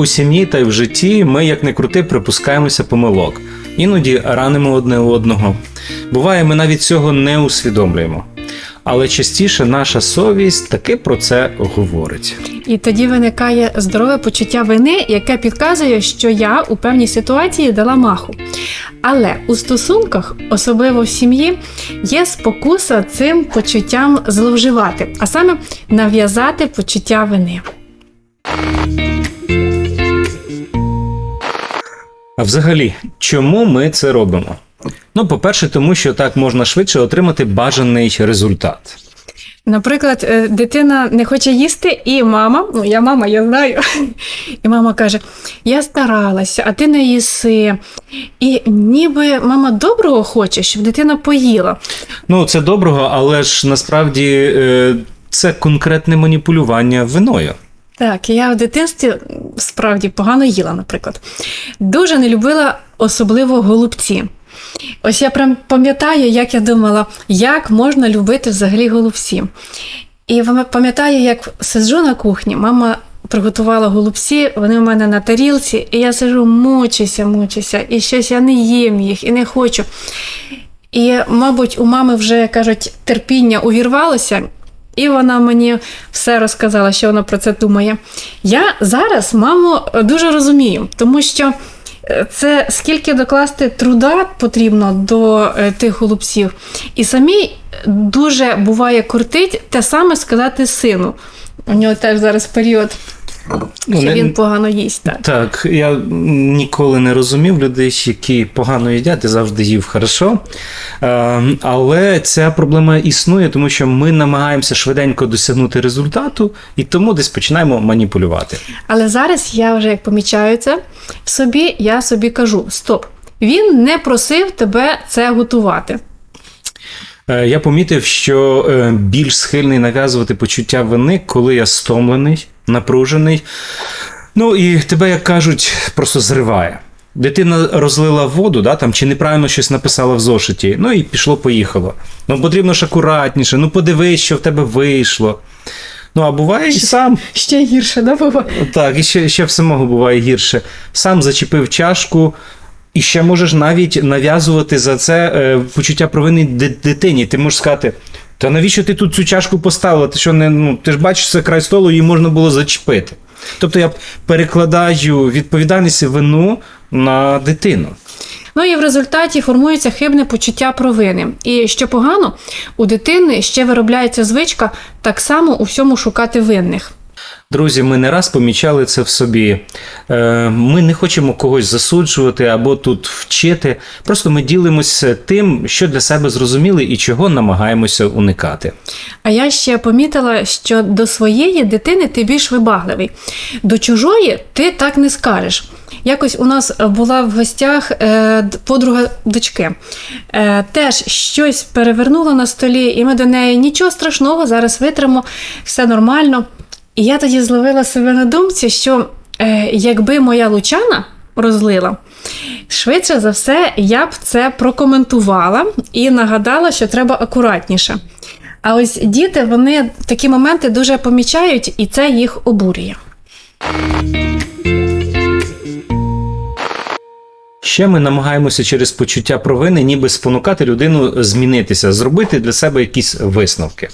У сім'ї та й в житті ми, як не крути, припускаємося помилок. Іноді ранимо одне одного. Буває, ми навіть цього не усвідомлюємо. Але частіше наша совість таки про це говорить. І тоді виникає здорове почуття вини, яке підказує, що я у певній ситуації дала маху. Але у стосунках, особливо в сім'ї, є спокуса цим почуттям зловживати, а саме нав'язати почуття вини. А взагалі, чому ми це робимо? Ну, по-перше, тому що так можна швидше отримати бажаний результат. Наприклад, е, дитина не хоче їсти, і мама, ну я мама, я знаю. І мама каже: Я старалася, а ти не їси. І ніби мама доброго хоче, щоб дитина поїла. Ну, це доброго, але ж насправді е, це конкретне маніпулювання виною. Так, я в дитинстві справді погано їла, наприклад. Дуже не любила особливо голубці. Ось я прям пам'ятаю, як я думала, як можна любити взагалі голубці. І пам'ятаю, як сиджу на кухні, мама приготувала голубці, вони в мене на тарілці, і я сижу, мучуся, мучуся, і щось я не їм їх і не хочу. І, мабуть, у мами вже кажуть, терпіння увірвалося, і вона мені все розказала, що вона про це думає. Я зараз маму дуже розумію, тому що е, це скільки докласти труда потрібно до е, тих голубців, і самій дуже буває кортить те саме сказати сину. У нього теж зараз період, Ну, що не- він погано їсть. Так. Так, я ніколи не розумів людей, які погано їдять, і завжди їв хорошо. Е, але ця проблема існує, тому що ми намагаємося швиденько досягнути результату, і тому десь починаємо маніпулювати. Але зараз я вже як помічаю це в собі, я собі кажу: стоп, він не просив тебе це готувати. Е, Я помітив, що е, більш схильний нав'язувати почуття вини, коли я стомлений, напружений. Ну і тебе, як кажуть, просто зриває. Дитина розлила воду, да, там, чи неправильно щось написала в зошиті, ну і пішло-поїхало. Ну потрібно ж акуратніше, ну подивись, що в тебе вийшло. Ну, а буває і сам. Ще гірше, да, Вова? Так, і ще, ще в самого буває гірше. Сам зачепив чашку, і ще можеш навіть нав'язувати за це е, почуття провини ди- дитині. Ти можеш сказати. Та навіщо ти тут цю чашку поставила? Ти що не ну ти ж бачиш, це край столу, її можна було зачепити. Тобто я перекладаю відповідальність і вину на дитину. Ну і в результаті формується хибне почуття провини. І що погано, у дитини ще виробляється звичка так само у всьому шукати винних. Друзі, ми не раз помічали це в собі. Е, Ми не хочемо когось засуджувати або тут вчити. Просто ми ділимося тим, що для себе зрозуміли і чого намагаємося уникати. А я ще помітила, що до своєї дитини ти більш вибагливий, до чужої ти так не скажеш. Якось у нас була в гостях е, подруга дочки. Е, теж щось перевернула на столі, і ми до неї нічого страшного, зараз витримо, все нормально. І я тоді зловила себе на думці, що е, якби моя лучана розлила, швидше за все я б це прокоментувала і нагадала, що треба акуратніше. А ось діти вони такі моменти дуже помічають, і це їх обурює. Ще ми намагаємося через почуття провини, ніби спонукати людину змінитися, зробити для себе якісь висновки.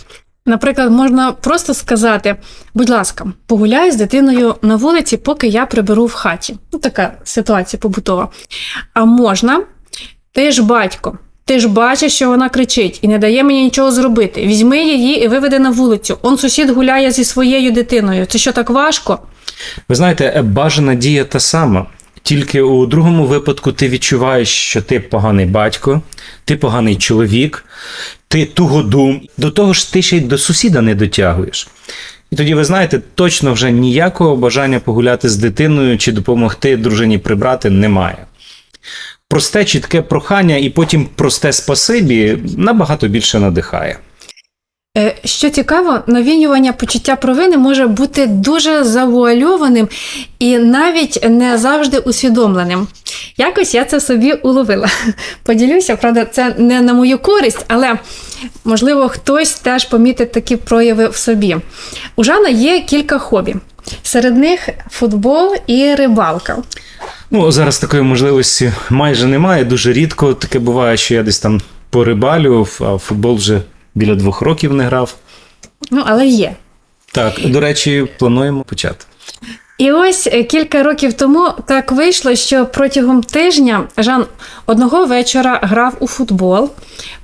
Наприклад, можна просто сказати: будь ласка, погуляй з дитиною на вулиці, поки я приберу в хаті. Ну, така ситуація побутова. А можна, ти ж батько, ти ж бачиш, що вона кричить і не дає мені нічого зробити. Візьми її і виведи на вулицю. Он сусід гуляє зі своєю дитиною. Це що так важко? Ви знаєте, бажана дія та сама. Тільки у другому випадку ти відчуваєш, що ти поганий батько, ти поганий чоловік, ти тугодум. До того ж, ти ще й до сусіда не дотягуєш. І тоді ви знаєте, точно вже ніякого бажання погуляти з дитиною чи допомогти дружині прибрати немає. Просте, чітке прохання і потім просте спасибі набагато більше надихає. Е, Що цікаво, навінювання почуття провини може бути дуже завуальованим і навіть не завжди усвідомленим. Якось я це собі уловила. Поділюся, правда, це не на мою користь, але можливо хтось теж помітить такі прояви в собі. У Жана є кілька хобі. Серед них футбол і рибалка. Ну, зараз такої можливості майже немає. Дуже рідко таке буває, що я десь там порибалю, а футбол вже біля двох років не грав. Ну, але є. Так, до речі, плануємо почати. І ось е, кілька років тому так вийшло, що протягом тижня Жан одного вечора грав у футбол,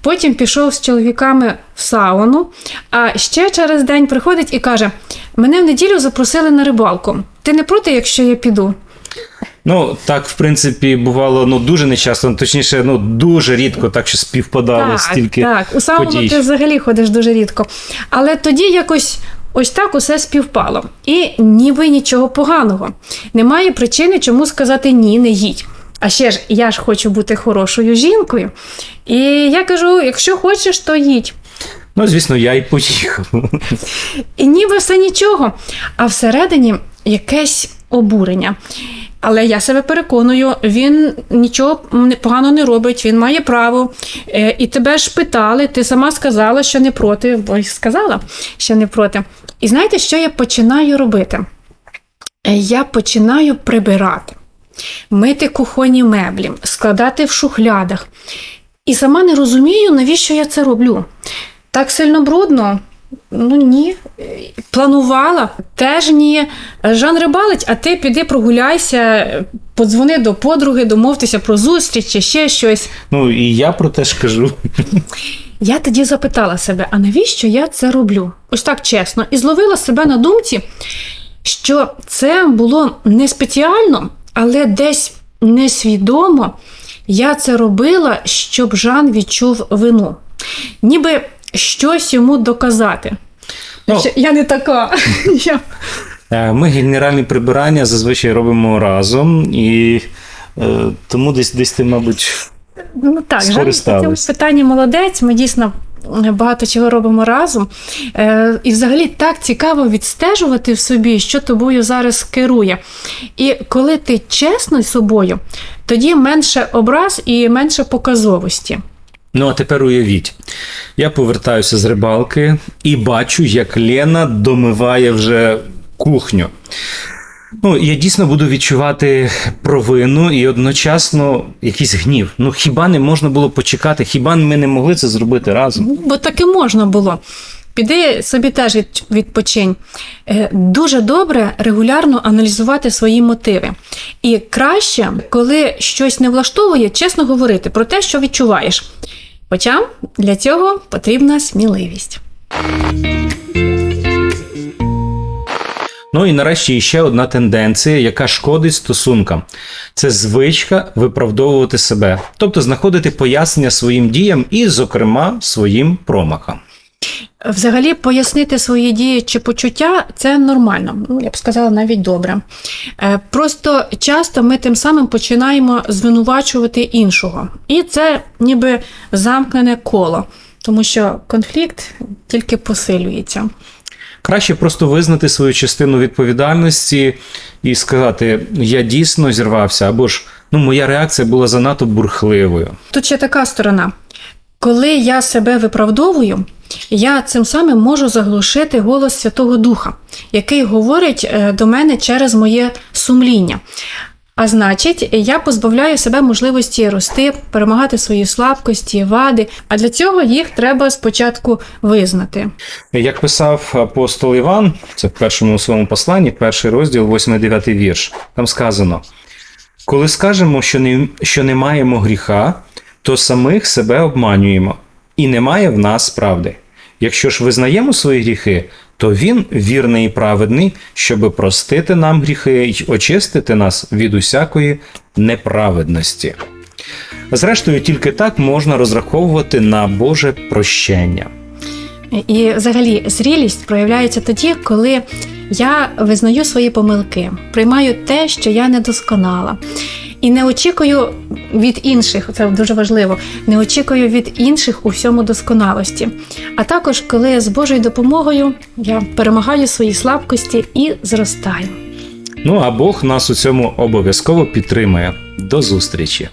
потім пішов з чоловіками в сауну, а ще через день приходить і каже: Мене в неділю запросили на рибалку. Ти не проти, якщо я піду? Ну, так, в принципі, бувало ну, дуже нечасто, точніше, ну, дуже рідко, так що співпадало стільки. так. У сауну подій. ти взагалі ходиш дуже рідко. Але тоді якось ось так усе співпало. І ніби нічого поганого. Немає причини, чому сказати ні, не їдь. А ще ж я ж хочу бути хорошою жінкою. І я кажу: якщо хочеш, то їдь. Ну, звісно, я і поїхав. І ніби все нічого. А всередині якесь обурення. Але я себе переконую, він нічого м, поганого не робить, він має право. Е, І тебе ж питали, ти сама сказала, що не проти, бо й сказала, що не проти. І знаєте, що я починаю робити? Е, Я починаю прибирати, мити кухонні меблі, складати в шухлядах. І сама не розумію, навіщо я це роблю. Так сильно брудно. Ну ні. Планувала. Теж ні. Жан рибалить, а ти піди прогуляйся, подзвони до подруги, домовтеся про зустріч чи ще щось. Ну, і я про те ж кажу. Я тоді запитала себе, а навіщо я це роблю? Ось так чесно, і зловила себе на думці, що це було не спеціально, але десь несвідомо я це робила, щоб Жан відчув вину. Ніби щось йому доказати. Ну. Я не така. Е, Ми генеральні прибирання зазвичай робимо разом, і е, тому десь десь ти, мабуть, Ну так, Жан в цьому питанні молодець. Ми дійсно багато чого робимо разом. Е, і взагалі так цікаво відстежувати в собі, що тобою зараз керує. І коли ти чесний з собою, тоді менше образ і менше показовості. Ну, а тепер уявіть, я повертаюся з рибалки і бачу, як Лена домиває вже кухню. Ну, я дійсно буду відчувати провину і одночасно якийсь гнів. Ну хіба не можна було почекати? Хіба ми не могли це зробити разом? Бо таки можна було. Піди собі теж відпочинь. Е, Дуже добре регулярно аналізувати свої мотиви. І краще, коли щось не влаштовує, чесно говорити про те, що відчуваєш. Хоча для цього потрібна сміливість. Ну і нарешті ще одна тенденція, яка шкодить стосункам. Це звичка виправдовувати себе, тобто знаходити пояснення своїм діям і, зокрема, своїм промахам. Взагалі, пояснити свої дії чи почуття це нормально. Ну, я б сказала, навіть добре. Е, Просто часто ми тим самим починаємо звинувачувати іншого. І це ніби замкнене коло, тому що конфлікт тільки посилюється. Краще просто визнати свою частину відповідальності і сказати: я дійсно зірвався, або ж ну, моя реакція була занадто бурхливою. Тут ще така сторона. Коли я себе виправдовую, я цим самим можу заглушити голос Святого Духа, який говорить е, до мене через моє сумління. А значить, я позбавляю себе можливості рости, перемагати свої слабкості, вади. А для цього їх треба спочатку визнати. Як писав апостол Іван, це в першому своєму посланні, перший розділ, 8-9 вірш, там сказано: коли скажемо, що не, що не маємо гріха, то самих себе обманюємо, і немає в нас правди. Якщо ж визнаємо свої гріхи, то він вірний і праведний, щоби простити нам гріхи й очистити нас від усякої неправедності. Зрештою, тільки так можна розраховувати на Боже прощення. І взагалі зрілість проявляється тоді, коли я визнаю свої помилки, приймаю те, що я недосконала. І не очікую від інших, це дуже важливо, не очікую від інших у всьому досконалості. А також, коли з Божою допомогою я перемагаю свої слабкості і зростаю. Ну а Бог нас у цьому обов'язково підтримує. До зустрічі!